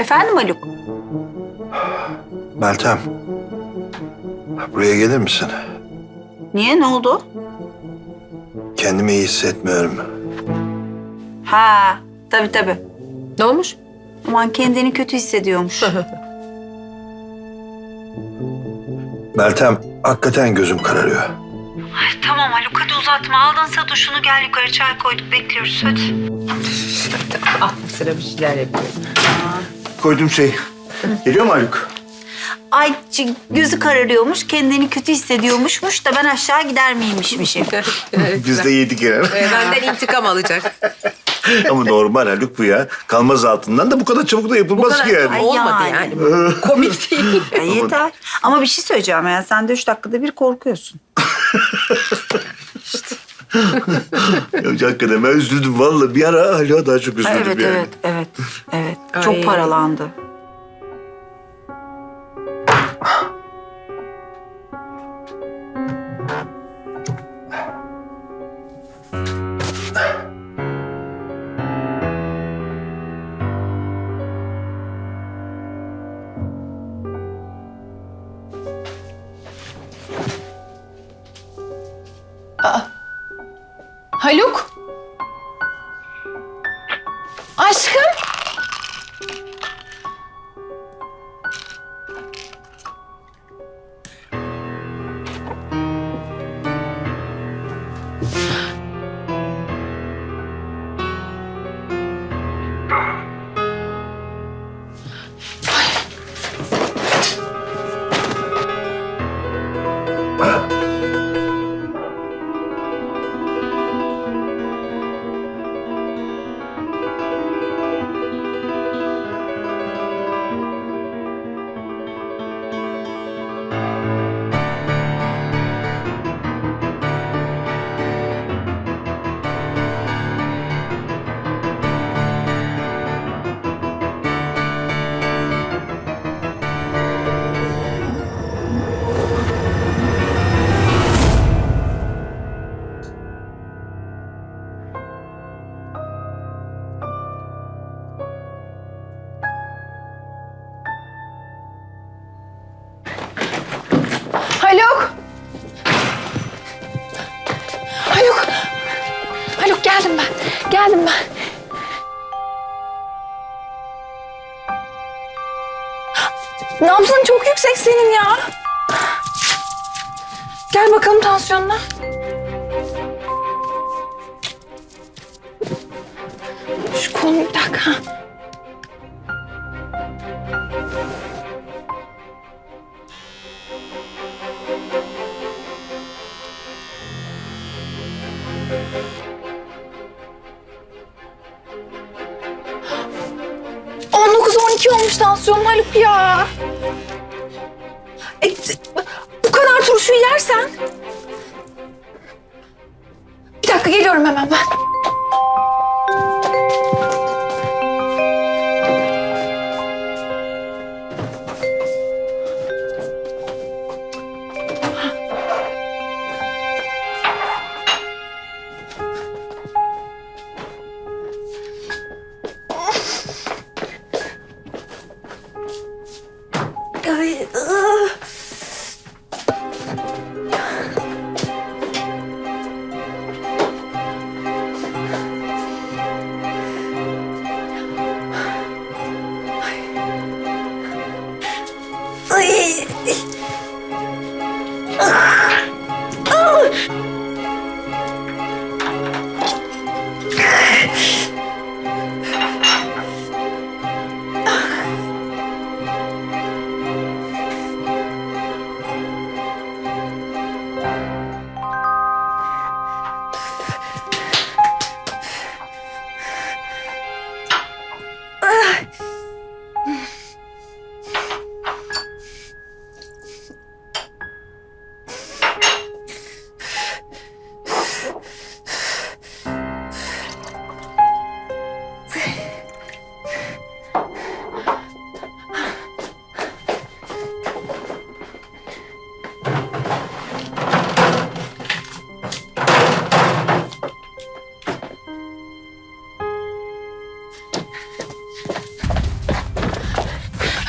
Efendim Haluk? Meltem. Buraya gelir misin? Niye ne oldu? Kendimi iyi hissetmiyorum. Ha tabii tabii. Ne olmuş? Aman kendini kötü hissediyormuş. Meltem, hakikaten gözüm kararıyor. Ay tamam Haluk hadi uzatma. Aldın Sadoş'unu gel yukarı çay koyduk bekliyoruz hadi. Aklı sıra bir şeyler yapıyor. Koyduğum şey. Geliyor mu Haluk? Ay c- gözü kararıyormuş, kendini kötü hissediyormuşmuş da ben aşağı gider miymişmişim. Biz de yedik herhalde. Ee, benden intikam alacak. Ama normal Haluk bu ya. Kalmaz altından da bu kadar çabuk da yapılmaz ki yani. Ay, Olmadı yani. yani. Komik değil. Ya yeter. Ama bir şey söyleyeceğim yani sen de üç dakikada bir korkuyorsun. Ya, hakikaten ben üzüldüm vallahi. Bir ara Haluk'a daha çok üzüldüm evet, yani. evet, evet, evet. Ay. Çok paralandı. Haluk? Aşkım? Geldim ben. Nabzın çok yüksek senin ya. Gel bakalım tansiyonuna. Şu kolunu bir dakika. On dokuz on iki olmuş tansiyonun Haluk ya. E, bu kadar turşuyu yersen. Bir dakika geliyorum hemen ben.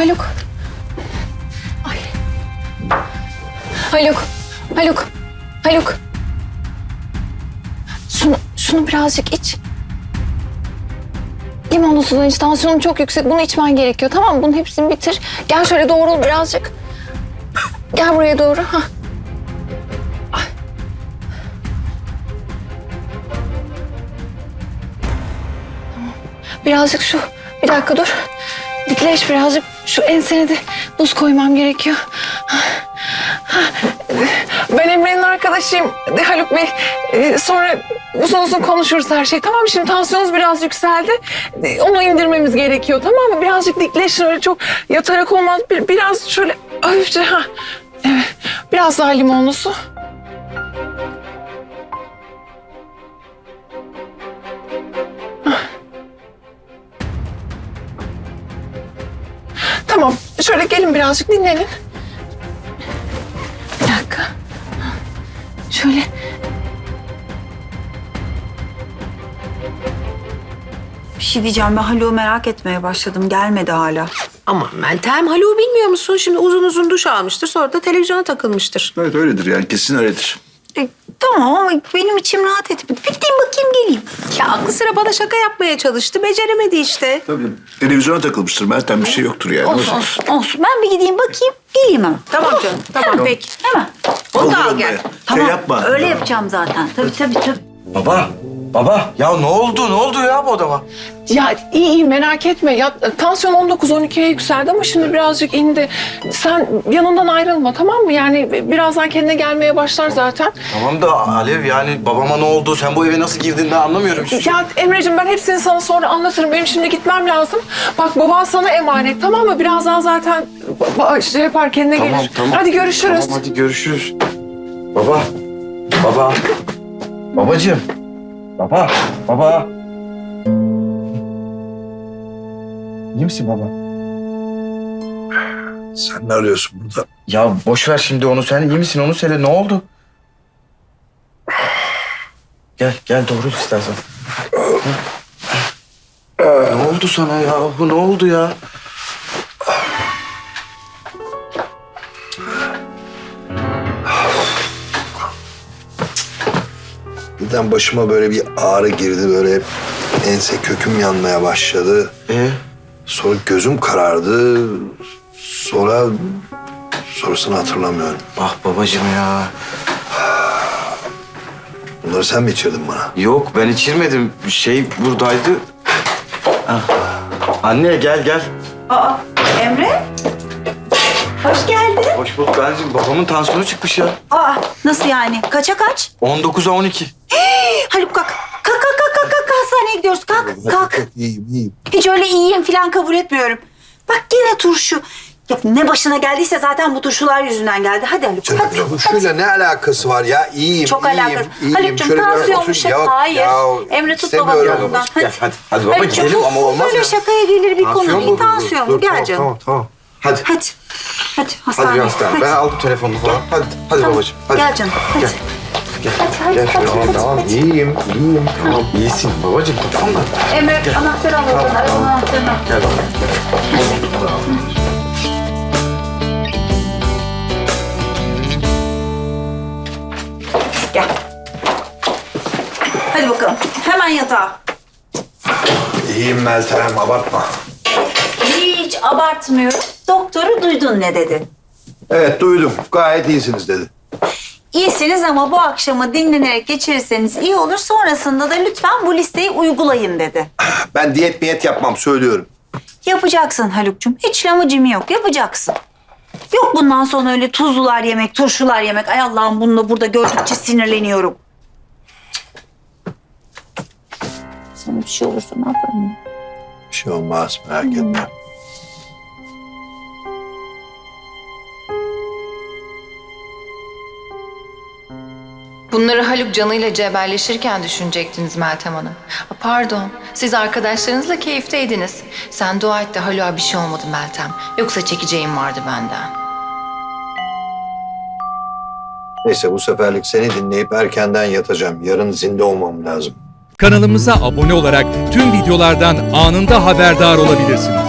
Haluk. Ay. Haluk. Haluk. Haluk. Şunu, şunu birazcık iç. Limonlu sudan iç. Tansiyonum çok yüksek. Bunu içmen gerekiyor. Tamam? Bunun hepsini bitir. Gel şöyle doğrul birazcık. Gel buraya doğru. Hah. Birazcık şu. Bir dakika dur. Dikleş birazcık. Şu ensene buz koymam gerekiyor. Ben Emre'nin arkadaşıyım Haluk Bey. Ee, sonra uzun uzun konuşuruz her şey. Tamam? Şimdi tansiyonunuz biraz yükseldi. Ee, onu indirmemiz gerekiyor tamam mı? Birazcık dikleşin öyle çok yatarak olmaz. Bir, biraz şöyle hafifçe ha. Evet. Biraz daha limonlu su. Tamam. Şöyle gelin birazcık dinlenin. Bir dakika. Şöyle. Bir şey diyeceğim ben Haluk'u merak etmeye başladım. Gelmedi hala. Aman Meltem Haluk'u bilmiyor musun? Şimdi uzun uzun duş almıştır. Sonra da televizyona takılmıştır. Evet öyledir yani kesin öyledir. E, tamam ama benim içim rahat etmedi. Bir gideyim bakayım geleyim. Ya aklı sıra bana şaka yapmaya çalıştı. Beceremedi işte. Tabii. Televizyona takılmıştır Meltem bir şey yoktur yani. Olsun olsun olsun. Ben bir gideyim bakayım geleyim hemen. Tamam canım. Tamam peki. Hemen. Onu da al Olur gel. öyle. Tamam. Şey yapma. Öyle yapacağım zaten. Tabii tabii tabii. Baba, baba ya ne oldu? Ne oldu ya bu adama? Ya iyi iyi merak etme. Ya tansiyon 19-12'ye yükseldi ama şimdi birazcık indi. Sen yanından ayrılma tamam mı? Yani birazdan kendine gelmeye başlar zaten. Tamam da Alev yani babama ne oldu? Sen bu eve nasıl girdin ben anlamıyorum. hiçbir şey. Ya Emre'cim ben hepsini sana sonra anlatırım. Benim şimdi gitmem lazım. Bak baban sana emanet tamam mı? Birazdan zaten ba- şey yapar kendine Tamam gelir. tamam. Hadi görüşürüz. Tamam hadi görüşürüz. Baba, baba, babacığım. Baba, baba. İyi misin baba? Sen ne arıyorsun burada? Ya boş ver şimdi onu. Sen iyi misin? Onu söyle. Ne oldu? Gel, gel doğru istersen. ne oldu sana ya? Bu ne oldu ya? Birden başıma böyle bir ağrı girdi. Böyle ense köküm yanmaya başladı. Ee, Sonra gözüm karardı. Sonra sonrasını hatırlamıyorum. ah babacığım ya. Bunları sen mi içirdin bana? Yok ben içirmedim. Şey buradaydı. Ah. Anne gel gel. Aa Emre. Hoş geldin. Hoş bulduk anneciğim. Babamın tansiyonu çıkmış ya. Aa nasıl yani? Kaça kaç? 19'a 12. Haluk kalk. Kalk kalk kalk kalk kalk. Hastaneye gidiyoruz. Kalk kalk. İyiyim, iyiyim. Hiç öyle iyiyim falan kabul etmiyorum. Bak yine turşu. Ya ne başına geldiyse zaten bu turşular yüzünden geldi. Hadi Haluk hadi. hadi. Turşuyla ne alakası var ya? İyiyim, Çok iyiyim, alakası. iyiyim. Haluk'cum Şöyle bir tansiyonmuş. otur- Yok Hayır. ya, Emre tut istemiyorum. babanın kolundan. Hadi. Gel hadi. Hadi baba Haluk'cum, gidelim ama olmaz Böyle ya. şakaya gelir bir konu Tansiyon değil. bu. Tansiyon bu. Dur, Gel tamam, canım. Tamam, tamam. Hadi. Hadi. Hadi Hadi hastaneye. hastane. Ben aldım telefonunu falan. Hadi. Hadi Tamam. babacığım. Hadi. Gel canım. Hadi. Gel. Gel. Gel Tamam, tamam. İyiyim, iyiyim. Tamam. İyisin babacığım. Tamam da. Emre anahtarı al oradan. Arabanın anahtarını al. Gel baba. Gel. Hadi bakalım. Hemen yatağa. İyiyim Meltem, abartma. Hiç abartmıyorum. Doktoru duydun ne dedi? Evet, duydum. Gayet iyisiniz dedi. İyisiniz ama bu akşamı dinlenerek geçirirseniz iyi olur. Sonrasında da lütfen bu listeyi uygulayın dedi. Ben diyet miyet yapmam, söylüyorum. Yapacaksın Haluk'cum. Hiç lamıcımı yok. Yapacaksın. Yok bundan sonra öyle tuzlular yemek, turşular yemek. Ay Allah'ım bunu da burada gördükçe sinirleniyorum. Sana bir şey olursa ne yaparım? Bir şey olmaz, merak etme. Bunları Haluk canıyla cebelleşirken düşünecektiniz Meltem Hanım. Ha, Pardon, siz arkadaşlarınızla keyifteydiniz. Sen dua et de Haluk'a bir şey olmadı Meltem. Yoksa çekeceğim vardı benden. Neyse bu seferlik seni dinleyip erkenden yatacağım. Yarın zinde olmam lazım. Kanalımıza abone olarak tüm videolardan anında haberdar olabilirsiniz.